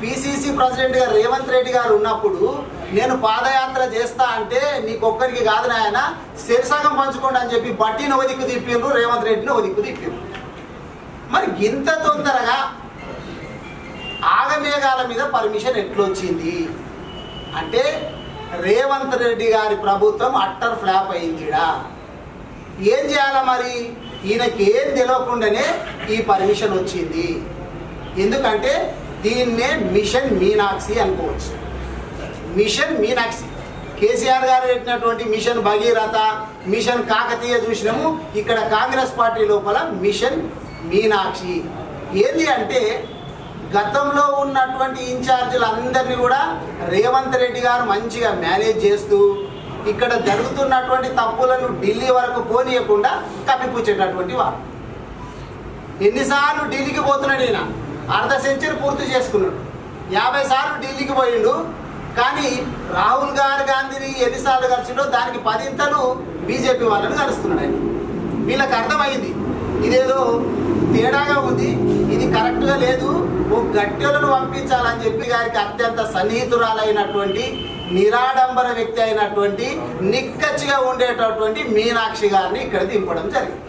PCC ప్రెసిడెంట్గా రేవంత్ రెడ్డి గారు ఉన్నప్పుడు నేను పాదయాత్ర చేస్తా అంటే నీకొక్కరికి కాదు నాయన శరిసగం పంచుకోండి అని చెప్పి బట్టీని ఒదిక్కు తిప్పిండ్రు రేవంత్ రెడ్డిని ఒదిక్కు తిప్పిండ్రు మరి ఇంత తొందరగా ఆగమేఘాల మీద పర్మిషన్ ఎట్లొచ్చింది? అంటే రేవంత్ రెడ్డి గారి ప్రభుత్వం అట్టర్ ఫ్లాప్ అయిందిడా? ఏం చేయాలా మరి? ఈయనకి ఏం తెలియకుండానే ఈ పర్మిషన్ వచ్చింది. ఎందుకంటే దీన్నే మిషన్ మీనాక్షి అనుకోవచ్చు. మిషన్ మీనాక్షి. కేసీఆర్ గారు పెట్టినటువంటి మిషన్ భగీరథ మిషన్ కాకతీయ చూసినాము. ఇక్కడ కాంగ్రెస్ పార్టీ లోపల మిషన్ మీనాక్షి. ఏంది అంటే గతంలో ఉన్నటువంటి ఇన్ఛార్జీలందరినీ కూడా రేవంత్ రెడ్డి గారు మంచిగా మేనేజ్ చేస్తూ ఇక్కడ జరుగుతున్నటువంటి తప్పులను ఢిల్లీ వరకు పోనీయకుండా కప్పిపుచ్చేటటువంటి వారు. ఎన్నిసార్లు ఢిల్లీకి పోతున్నాడు ఈయన? అర్ధ సెంచరీ పూర్తి చేసుకున్నాడు. యాభై సార్లు ఢిల్లీకి పోయిండు. కానీ రాహుల్ గాంధీ గాంధీని ఎన్నిసార్లు కలిసిండో దానికి పదింతలు బీజేపీ వాళ్ళని కలుస్తున్నాడు ఆయన. వీళ్ళకి అర్థమైంది. ఇదేదో తేడాగా ఉంది. ఇది కరెక్ట్గా లేదు. ఓ గట్టెలను పంపించాలని చెప్పి గారికి అత్యంత సన్నిహితురాలైనటువంటి నిరాడంబర వ్యక్తి అయినటువంటి నిక్కచ్చిగా ఉండేటటువంటి మీనాక్షి గారిని ఇక్కడ దింపడం జరిగింది.